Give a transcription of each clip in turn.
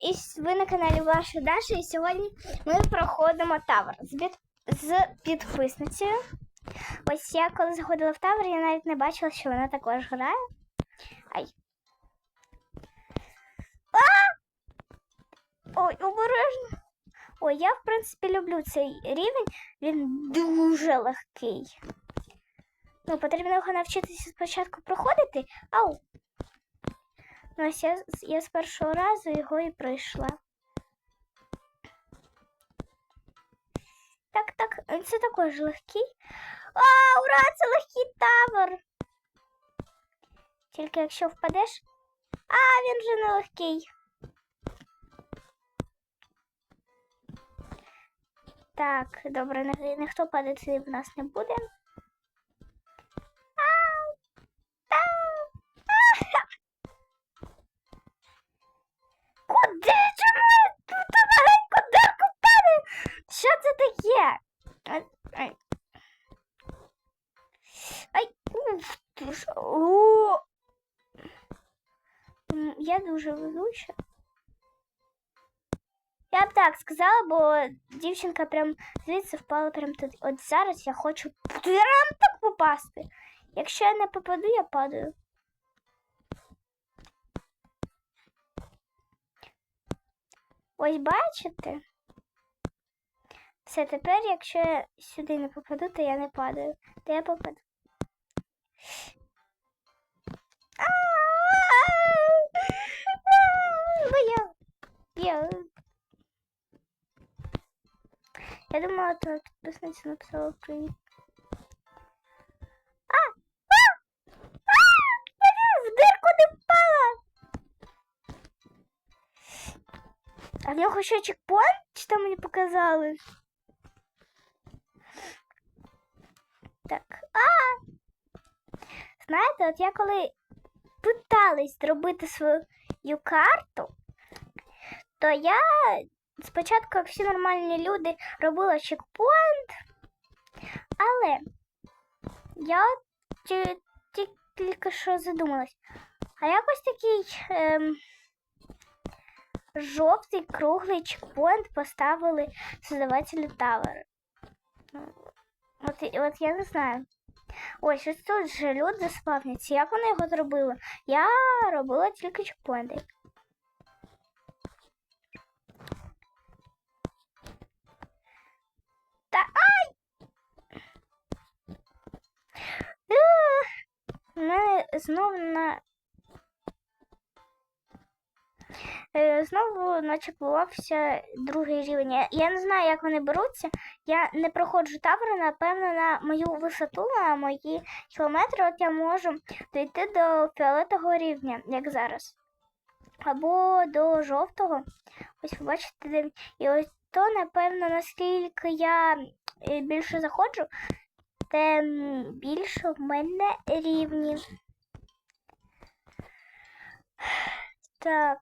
і ви на каналі Ваша Даша, і сьогодні ми проходимо тавер з, під... з підписницею. Ось я коли заходила в тавер, я навіть не бачила, що вона також грає. Ай. А! Ой, обережно. Ой, я, в принципі, люблю цей рівень, він дуже легкий. Ну, потрібно його навчитися спочатку проходити. Ау! Ну, ось я, я з першого разу його і пройшла. Так, так, це також легкий. А, ура! Це легкий тавер! Тільки якщо впадеш. А, він вже не легкий. Так, добре, ніхто падати в нас не буде. Куди чому тут маленьку дирку падаю? Що це таке? Ай, ай. О! Я дуже ведуча. Я б так сказала, бо дівчинка прям звідси впала прям тут. От зараз я хочу прям так попасти. Якщо я не попаду, я падаю. Ось бачите? Все, тепер, якщо я сюди не попаду, то я не падаю. То я попаду. Я думала, то підписниця написала привіт. Нього ще чекпоінт? Чи там мені показали? Так. А! Знаєте, от я коли питалась зробити свою карту, то я спочатку, як всі нормальні люди, робила чекпоінт, але я тільки що задумалась. А якось такий ем, жовтий круглий чекпоінт поставили создавателі Тавери. От, от я не знаю. Ось ось тут же люди спавняться. Як вони його зробили? Я робила тільки чекпоінти. Та ай! У мене знову на. Е, Знову начеплувався другий рівень. Я, не знаю, як вони беруться. Я не проходжу табори, напевно, на мою висоту, на мої кілометри, от я можу дійти до фіолетового рівня, як зараз. Або до жовтого. Ось ви бачите. І ось то, напевно, наскільки я е, більше заходжу, тим більше в мене рівнів. Так.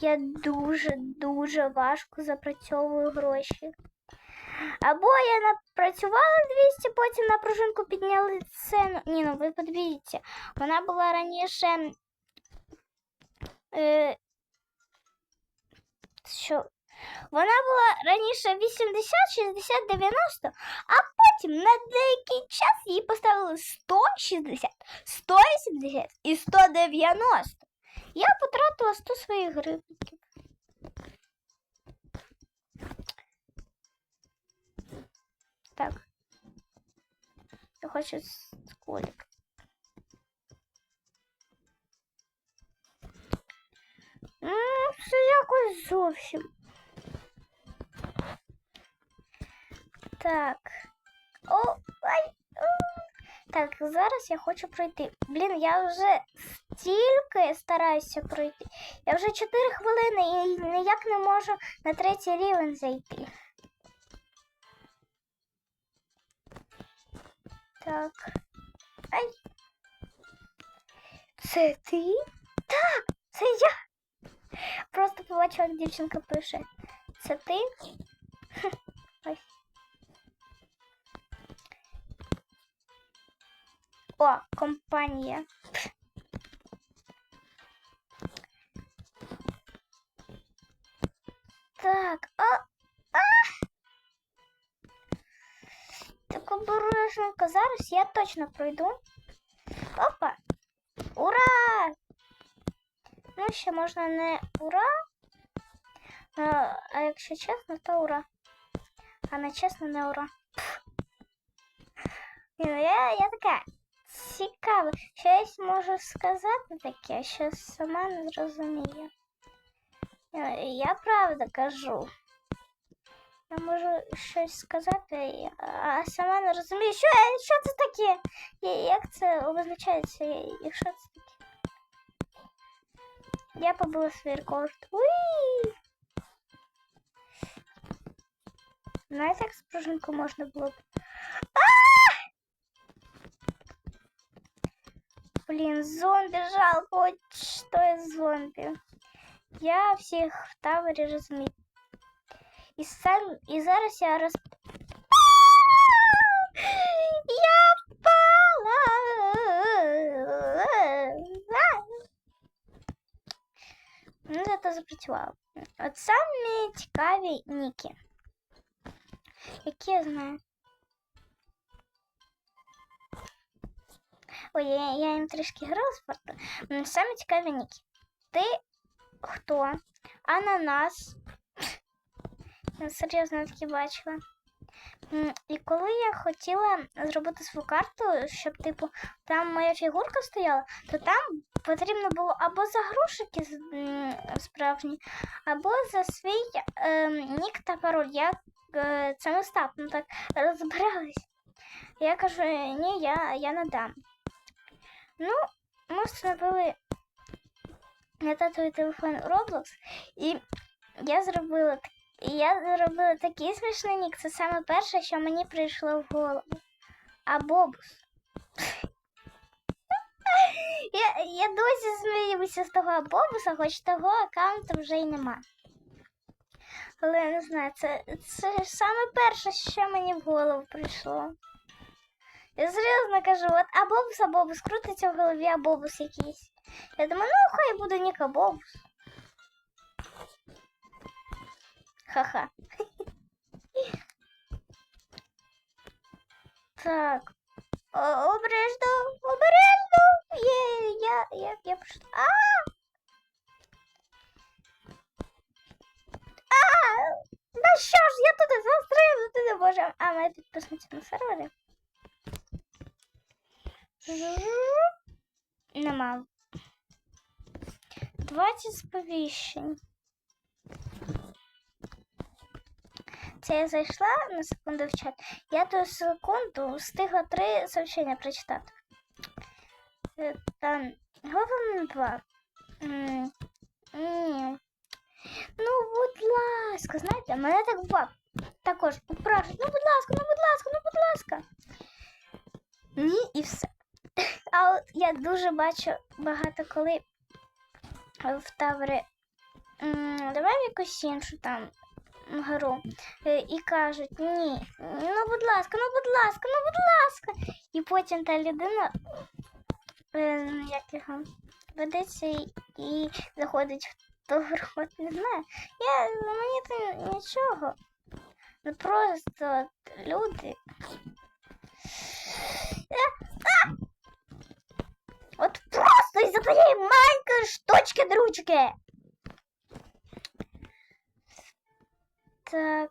Я дуже-дуже важко запрацьовую гроші. Або я напрацювала 200, потім на пружинку підняли ціну. Ні, ну ви подивіться. Вона була раніше. Е, що? Вона була раніше 80, 60, 90, а потім на деякий час її поставили 160, 180 і 190. Я потратила 100 своїх гривників. Так. Я хочу сколик. Ну, це якось зовсім. Так. О, ай. о. Так, зараз я хочу пройти. Блін, я вже стільки стараюся пройти. Я вже 4 хвилини і ніяк не можу на третій рівень зайти. Так. Ай. Це ти? Так, це я. Просто побачила, як дівчинка пише. Це ти? Ось. О, компанія. Так, о! Так обережненько, зараз я точно пройду. Опа! Ура! Ну, еще можно не ура. А, а якщо чесно, то ура. А не чесно, не ура. Пф. Ну, я, я такая цікава. Щось можу сказати таке, що сама не зрозумію. Е, Я правда кажу. Я можу щось сказати, а сама не розумію, що, що це таке? Я- Як це обозначається? І що це таке? Я побила свій рекорд. Уї! Знаєте, як з пружинку можна було б. А! Блін, зомбі жалко, от що я зомбі. Я всіх в тавері розумію. І сам і зараз я роз. Я впала. Ну, зато запрацювало. От самі цікаві ніки. Які я знаю. Ой, я, я їм трішки грала спорту. М, Самі цікаві ніки. Ти хто? Ананас. Я серйозно такі бачила. І коли я хотіла зробити свою карту, щоб, типу, там моя фігурка стояла, то там потрібно було або за грошики справжні, або за свій е, нік та пароль. Я е, самостапно так розбиралась. Я кажу, ні, я, я не дам. Ну, ми встановили на татовий телефон Roblox, і я зробила я зробила такий смішний нік. Це саме перше, що мені прийшло в голову. А бобус. Я, я досі сміюся з того бобуса, хоч того аккаунту вже й нема. Але я не знаю, це, це саме перше, що мені в голову прийшло. Я серйозно кажу, от а бобус, а бобус крутиться в голові, а бобус якийсь. Я думаю, ну хай буде Ніка бобус. Ха-ха. Так. О, обережно, обережно. Є, я, я, я пішла. А! А! Да що ж, я туди застрибнути не можу. А, ми підписниці на сервері. Нема. 20 сповіщень. Це я зайшла на секунду в чат. Я ту секунду встигла три сообщення прочитати. Е, Там головне два. Ні. Ну, будь ласка, знаєте, мене так ба також упрашують. Ну, будь ласка, ну, будь ласка, ну, будь ласка. Ні, і все. А от я дуже бачу багато коли в тавері. м, Давай в якусь іншу там гру. Е, І кажуть, ні, ну будь ласка, ну будь ласка, ну будь ласка. І потім та людина е, як його, ведеться і, і заходить в ту гру. От не знаю. Я, ну, мені то нічого. Ну просто люди. Твоєї маленької штучки дручки. Так.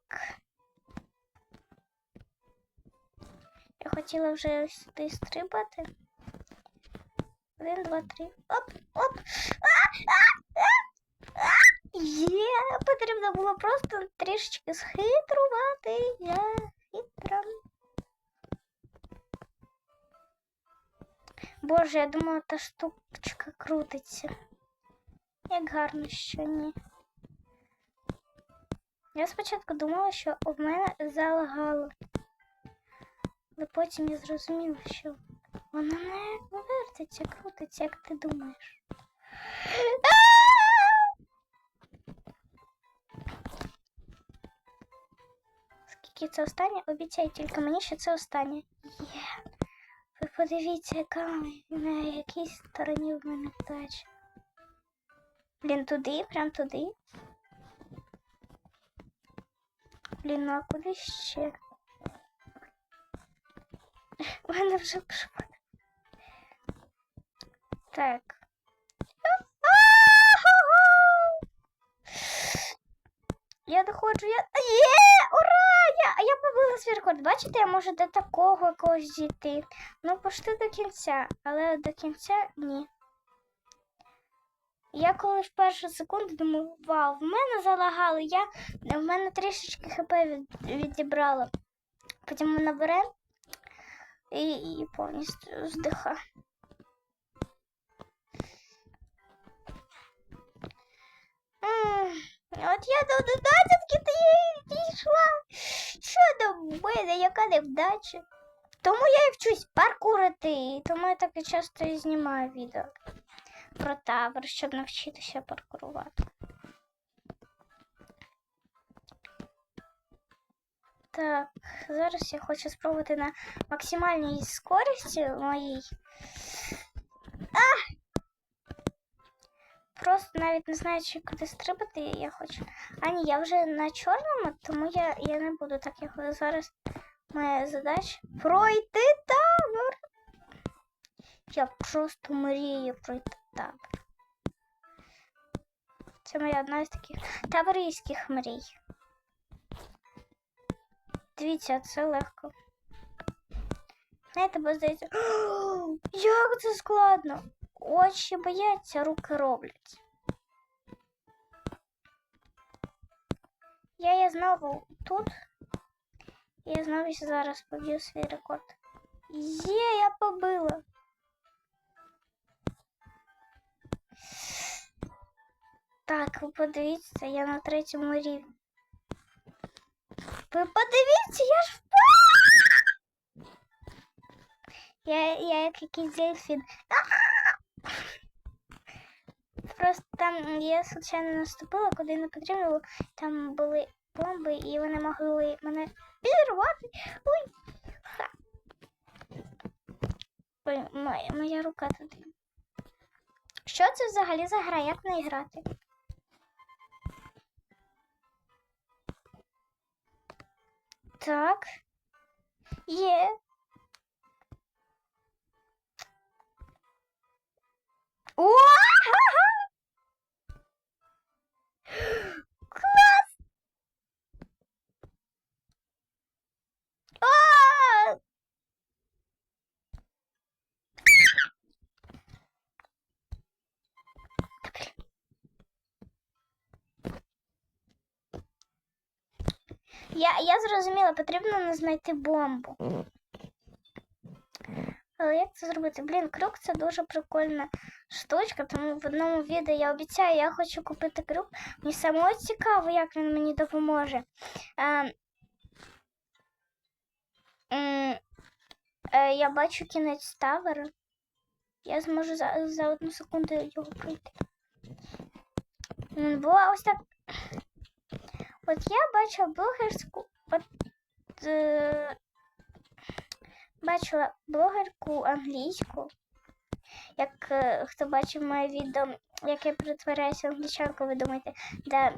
Я хотіла вже сюди стрибати. Один, два, три. Оп, оп. А, а, а, а. Є, потрібно було просто трішечки схитрувати. Я хитра. Боже, я думала, та штучка крутиться. Як гарно, що ні. Я спочатку думала, що в мене залагало. Але потім я зрозуміла, що вона не вертиться, крутиться, як ти думаєш. Скільки це останнє? Обіцяй тільки мені, що це останнє. Подивіться, яка на якій стороні в мене тача. Блін, туди, прям туди. Блін, ну а куди ще? У мене вже пішов. Так. Я доходжу, я. Є! Ура! Я, я побила свій рекорд. Бачите, я можу до такого якогось дійти. Ну, пошти до кінця, але до кінця ні. Я коли в першу секунду думаю, вау, в мене залагало, я в мене трішечки хп від, відібрало. Потім вона бере і, і повністю здиха. М, От я до додатки дійшла. Що до мене, яка невдача? Тому я і вчусь паркурити, тому я так і часто і знімаю відео про табор, щоб навчитися паркурувати. Так, зараз я хочу спробувати на максимальній скорості моїй. А! Просто навіть не знаю, чи куди стрибати я хочу. А ні, я вже на чорному, тому я, я не буду так. Я хочу зараз моя задача пройти табор. Я просто мрію пройти табор. Це моя одна з таких таборійських мрій. Дивіться, це легко. Знаєте, бо здається, як це складно. Очі бояться, руки роблять. Я є знову тут. І я знову зараз поб'ю свій рекорд. Є, я побила. Так, ви подивіться, я на третьому рівні. Ви подивіться, я ж впала! Я, я як якийсь дельфін. Просто там я случайно наступила, куди не потрібно було. Там були бомби, і вони могли мене підірвати. Ой! Ха. Ой, моя, моя рука туди. Що це взагалі за гра? Як в неї грати? Так. Є. О! Клас! А! Я, я зрозуміла, потрібно знайти бомбу. Але як це зробити? Блін, крюк це дуже прикольна штучка, тому в одному відео я обіцяю, я хочу купити крюк. Мені самого цікаво, як він мені допоможе. Е, е, я бачу кінець тавера. Я зможу за, за одну секунду його пройти. Була ось так. От я бачила блогерську. От, е, бачила блогерку англійську. Як е, хто бачив моє відео, як я притворяюся англічанкою, ви думаєте, да,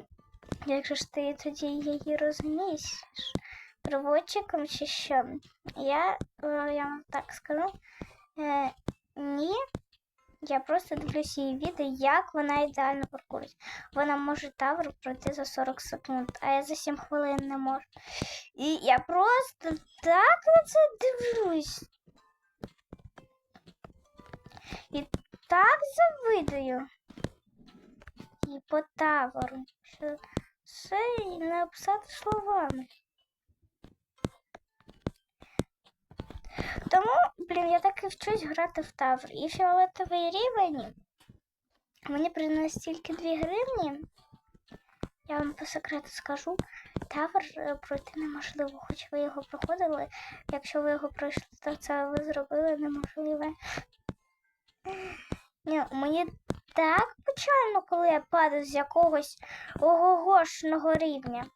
якщо ж ти тоді її розумієш, проводчиком чи що? Я, е, я вам так скажу, е, ні. Я просто дивлюся її відео, як вона ідеально паркурить. Вона може тавр пройти за 40 секунд, а я за 7 хвилин не можу. І я просто так на це дивлюсь. І так завидую. І по тавору. Що це і не описати словами. Тому, блін, я так і вчусь грати в тавр. І фіолетовий рівень мені приносить тільки 2 гривні. Я вам по секрету скажу, тавр е, пройти неможливо, хоч ви його проходили. Якщо ви його пройшли, то це ви зробили неможливе. Ні, мені так печально, коли я падаю з якогось огогошного рівня.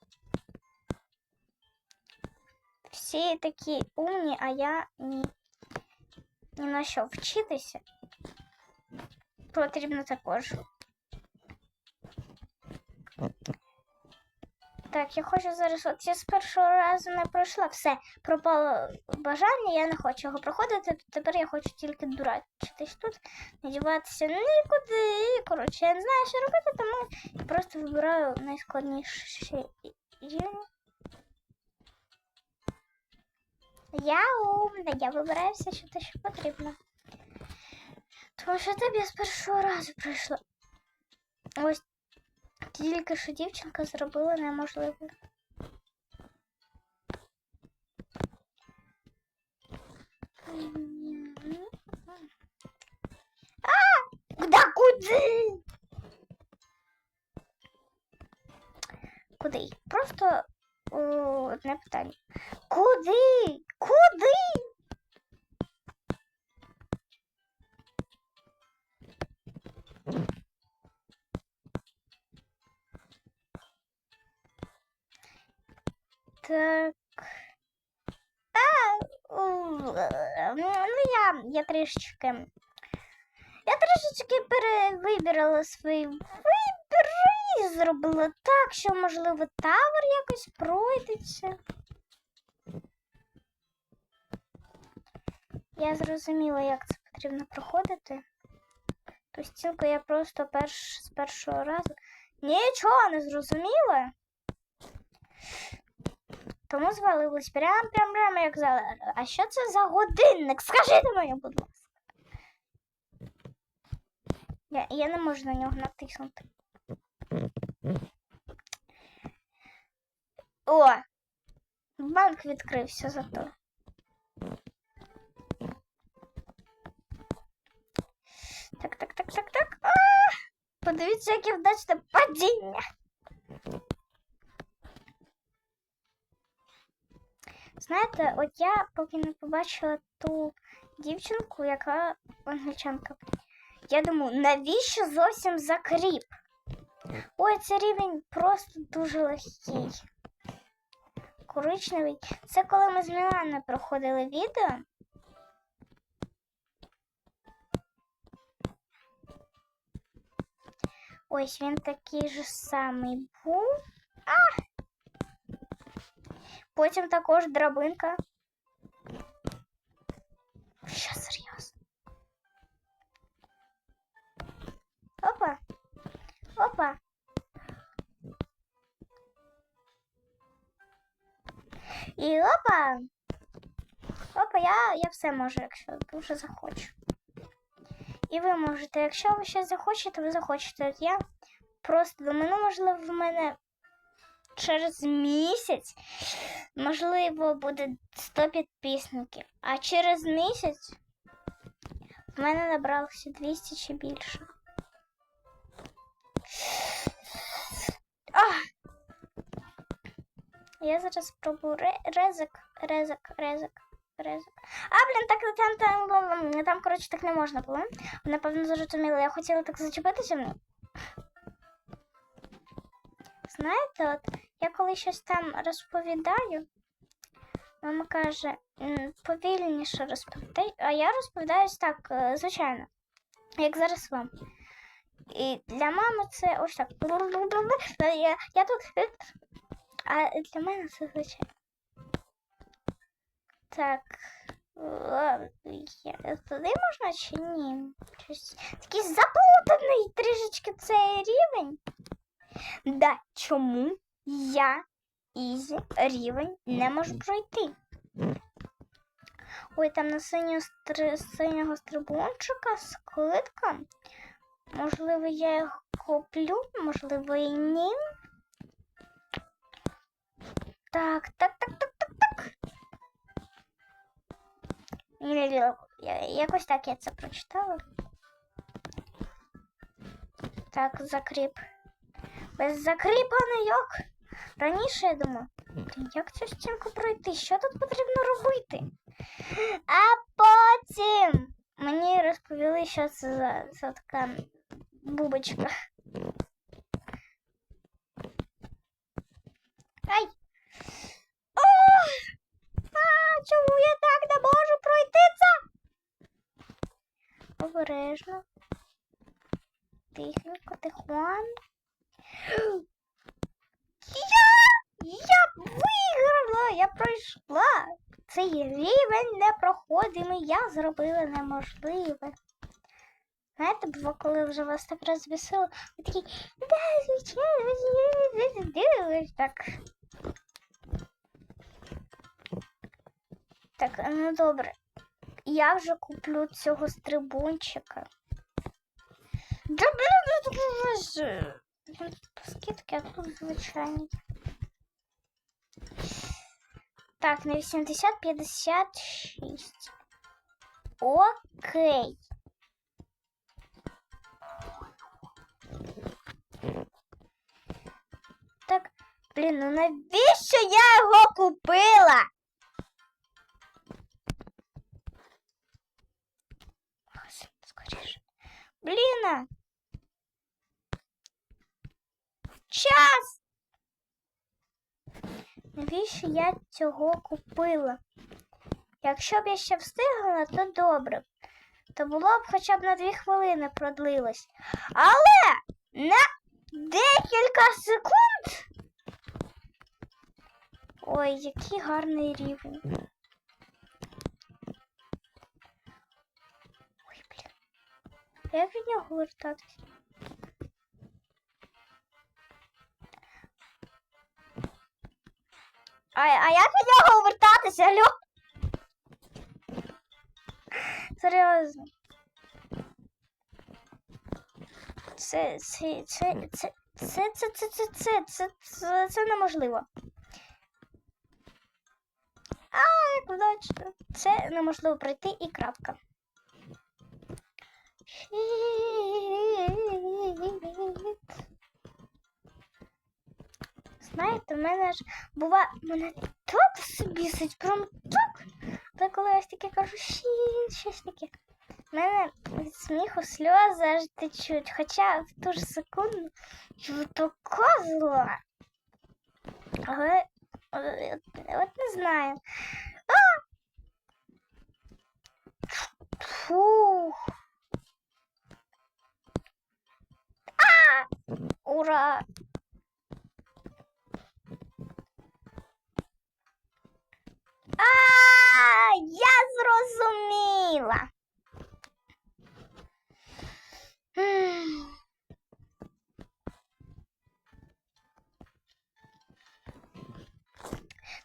Всі такі умні, а я ні. Ні на що вчитися. Потрібно також. Так, я хочу зараз. От я з першого разу не пройшла все. Пропало бажання, я не хочу його проходити. то Тепер я хочу тільки дурачитись тут, надіватися нікуди. Коротше, я не знаю, що робити, тому я просто вибираю найскладніші. Я умна, я вибираю все, що те, що потрібно. Тому що тобі з першого разу пройшла. Ось тільки що дівчинка зробила неможливе. А! Да куди? Куди? Просто о, одне питання. Куди? Куди? Так. А, у, е, ну я, я трішечки. Я трішечки перевибирала свій вибір і зробила так, що, можливо, тавер якось пройдеться. Я зрозуміла, як це потрібно проходити. Ту стінку я просто перш, з першого разу нічого не зрозуміла. Тому звалилось прям прям прям як за. А що це за годинник? Скажіть мені, будь ласка. Я, я не можу на нього натиснути. О! Банк відкрився зато. Так, так, так, так, так. А! Подивіться, яке вдачне падіння. Знаєте, от я поки не побачила ту дівчинку, яка англічанка. Я думаю, навіщо зовсім закріп? Ой, цей рівень просто дуже легкий. Коричневий. Це коли ми з Міланою проходили відео. Ось він такий же самий був. А! Потім також драбинка. Що серйозно? Опа. Опа. І опа. Опа, я, я все можу, якщо дуже захочу. І ви можете, якщо ви щось захочете, ви захочете. От я просто думаю, ну, можливо, в мене через місяць, можливо, буде 100 підписників. А через місяць в мене набралося 200 чи більше. Ах! Я зараз спробую ре- резик, резик, резик, резик. А, блін, так там, там, там, там, коротше, так не можна було. Напевно, зрозуміло. Я хотіла так зачепитися. Знаєте, от я коли щось там розповідаю, мама каже, повільніше розповідай, а я розповідаюсь так, е, звичайно, як зараз вам. І для мами це ось так. Я, я тут. А для мене це звичайно. Так. е, Туди можна чи ні? Такий заплутаний трішечки цей рівень. Да, чому я ізі рівень не можу пройти? Ой, там на синього, стри... синього стрибунчика склитка. Можливо, я його куплю, можливо, і ні. Так, так, так, так, так, так. Якось так я це прочитала. Так, закріп. Без закріпа як? Раніше я думала, як цю стінку пройти? Що тут потрібно робити? А потім мені розповіли, що це за, за така бубочка. Ай! О! А, чому я так не можу пройти це? Обережно. Тихенько, тихонько. Я! Я виграла, я пройшла. Цей рівень непроходимий, я зробила неможливе. Знаєте, бо коли вже вас так розбісило, ви такі, да, звичайно, так. Так, ну добре. Я вже куплю цього стрибунчика. Да блін, ну, скидки, а тут звичайні. Так, на 80 56. Окей. Так, блін, ну навіщо я його купила? Блін. Час. Навіщо я цього купила? Якщо б я ще встигла, то добре. То було б хоча б на дві хвилини продлилось. Але на декілька секунд. Ой, який гарний рівень. Ой, блін. Як від нього вертатись? А, а як від нього вертатися, алло? Серйозно. Це, це, це, це, це, це, це, це, це, це, це, це неможливо. А, як удачно. Це неможливо пройти і крапка. Знаєте, в мене ж бува, мене так бісить, прям так. Та коли я таке кажу, щось таке. В мене від сміху сльози аж течуть, хоча в ту ж секунду я така зла. Але е, от не знаю. А! Фух. А! Ура! А, я зрозуміла.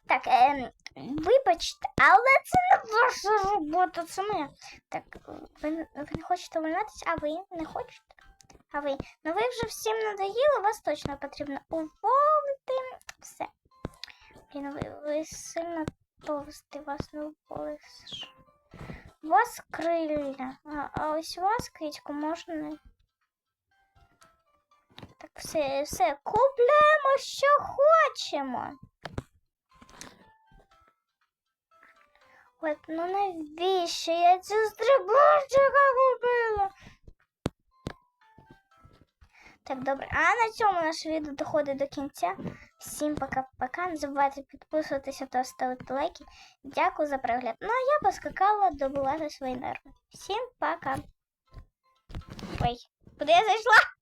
Так, ем, вибачте, але це не ваша робота, це моя. Так, ви, ви не хочете увольнятися, а ви не хочете? А ви? Ну ви вже всім надоїли, вас точно потрібно уволити. Все. Блін, ви, ви сильно товстий, вас не уволиш. У вас крилля, а, а ось у вас кицьку можна. Так, все, все, купляємо, що хочемо. От, ну навіщо я цю стрибунчика купила? Так, добре. А на цьому наше відео доходить до кінця. Всім пока-пока. Не забувайте підписуватися та ставити лайки. Дякую за перегляд. Ну а я поскакала добувати свої нерви. Всім пока. Ой, куди я зайшла?